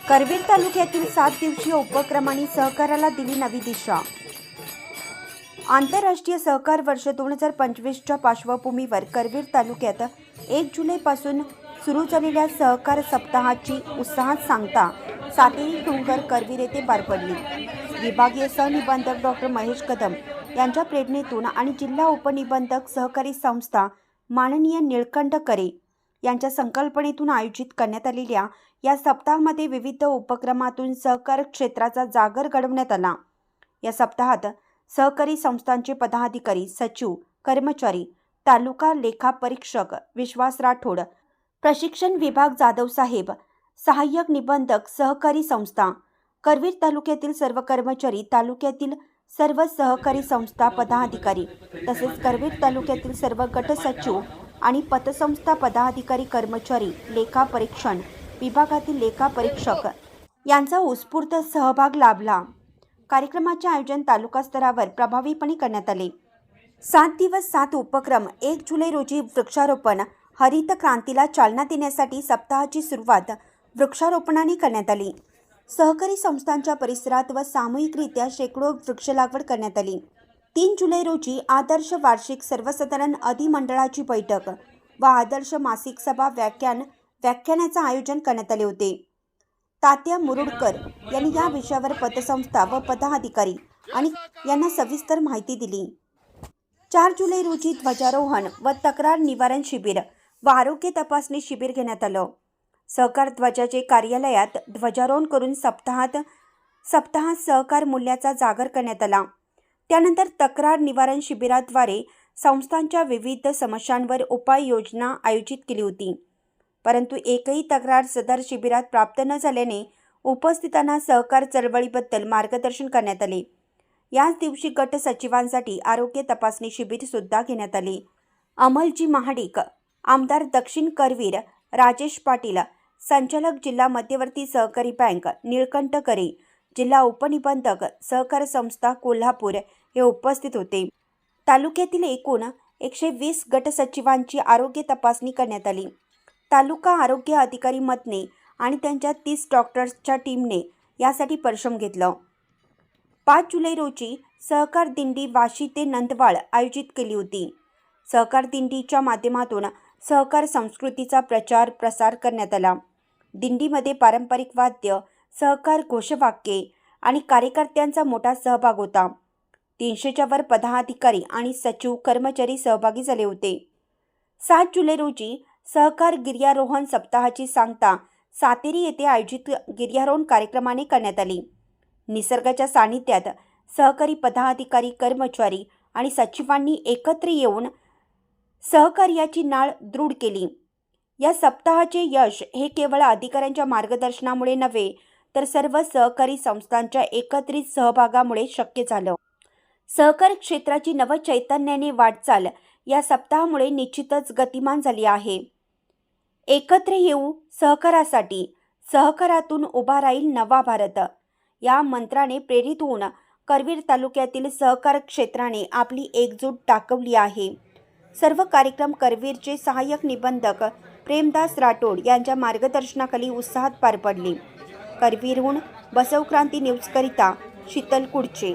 करवीर तालुक्यातील सात दिवसीय आणि सहकाराला दिली नवी दिशा. आंतरराष्ट्रीय सहकार वर्ष दोन हजार पंचवीसच्या पार्श्वभूमीवर करवीर तालुक्यात एक जुलैपासून सुरू झालेल्या सहकार सप्ताहाची उत्साहात सांगता सातही डोंगर करवीर येथे पार पडली. विभागीय सहनिबंधक डॉक्टर महेश कदम यांच्या प्रेरणेतून आणि जिल्हा उपनिबंधक सहकारी संस्था माननीय निळकंठ करे यांच्या संकल्पनेतून आयोजित करण्यात आलेल्या या सप्ताहामध्ये विविध उपक्रमातून सहकार क्षेत्राचा जागर घडवण्यात आला. या सप्ताहात सहकारी संस्थांचे पदाधिकारी सचिव कर्मचारी तालुका लेखा परीक्षक विश्वास राठोड प्रशिक्षण विभाग जाधव साहेब सहाय्यक निबंधक सहकारी संस्था करवीर तालुक्यातील सर्व कर्मचारी तालुक्यातील सर्व सहकारी संस्था पदाधिकारी तसेच करवीर तालुक्यातील सर्व गट सचिव आणि पतसंस्था पदाधिकारी कर्मचारी लेखा परीक्षण विभागातील लेखा परीक्षक यांचा उत्स्फूर्त सहभाग लाभला. कार्यक्रमाचे आयोजन तालुका स्तरावर प्रभावीपणे करण्यात आले. सात दिवस सात उपक्रम एक जुलै रोजी वृक्षारोपण हरित क्रांतीला चालना देण्यासाठी सप्ताहाची सुरुवात वृक्षारोपणाने करण्यात आली. सहकारी संस्थांच्या परिसरात व सामूहिकरित्या शेकडो वृक्ष लागवड करण्यात आली. तीन जुलै रोजी आदर्श वार्षिक सर्वसाधारण अधिमंडळाची बैठक व आदर्श मासिक सभा व्याख्यान व्याख्यानाचं आयोजन करण्यात आले होते. तात्या मुरुडकर यांनी या विषयावर पतसंस्था व पदाधिकारी आणि यांना सविस्तर माहिती दिली. चार जुलै रोजी ध्वजारोहण व तक्रार निवारण शिबिर व आरोग्य तपासणी शिबिर घेण्यात आलं. सहकार ध्वजाचे कार्यालयात ध्वजारोहण करून सप्ताहात सप्ताहात सहकार मूल्याचा जागर करण्यात आला. त्यानंतर तक्रार निवारण शिबिराद्वारे संस्थांच्या विविध समस्यांवर उपाययोजना आयोजित केली होती. परंतु एकही तक्रार सदर शिबिरात प्राप्त न झाल्याने उपस्थितांना सहकार चळवळीबद्दल मार्गदर्शन करण्यात आले. याच दिवशी गट सचिवांसाठी आरोग्य तपासणी शिबिर सुद्धा घेण्यात आले. अमलजी महाडिक आमदार दक्षिण करवीर राजेश पाटील संचालक जिल्हा मध्यवर्ती सहकारी बँक निळकंठ करे जिल्हा उपनिबंधक सहकार संस्था कोल्हापूर हे उपस्थित होते. तालुक्यातील एकूण एकशे वीस गट सचिवांची आरोग्य तपासणी करण्यात आली. तालुका आरोग्य अधिकारी मतने आणि त्यांच्या तीस डॉक्टर्सच्या टीमने यासाठी परिश्रम घेतलं. पाच जुलै रोजी सहकार दिंडी वाशी ते नंदवाळ आयोजित केली होती. सहकार दिंडीच्या माध्यमातून सहकार संस्कृतीचा प्रचार प्रसार करण्यात आला. दिंडीमध्ये पारंपरिक वाद्य सहकार घोषवाक्ये आणि कार्यकर्त्यांचा मोठा सहभाग होता. तीनशेच्या वर पदाधिकारी आणि सचिव कर्मचारी सहभागी झाले होते. सात जुलै रोजी सहकार गिर्यारोहण सप्ताहाची सांगता सातेरी येथे आयोजित गिर्यारोहण कार्यक्रमाने करण्यात आली. निसर्गाच्या सानिध्यात सहकारी पदाधिकारी कर्मचारी आणि सचिवांनी एकत्र येऊन सहकार्याची नाळ दृढ केली. या सप्ताहाचे यश हे केवळ अधिकाऱ्यांच्या मार्गदर्शनामुळे नव्हे तर सर्व सहकारी संस्थांच्या एकत्रित सहभागामुळे शक्य झालं. सहकार क्षेत्राची नवचैतन्याने वाटचाल या सप्ताहामुळे निश्चितच गतिमान झाली आहे. एकत्र येऊ सहकारासाठी सहकारातून उभा राहील नवा भारत या मंत्राने प्रेरित होऊन करवीर तालुक्यातील सहकार क्षेत्राने आपली एकजूट दाखवली आहे. सर्व कार्यक्रम करवीरचे सहाय्यक निबंधक प्रेमदास राठोड यांच्या मार्गदर्शनाखाली उत्साहात पार पडले. करवीरहून बसवक्रांती न्यूजकरिता शीतल कुडचे.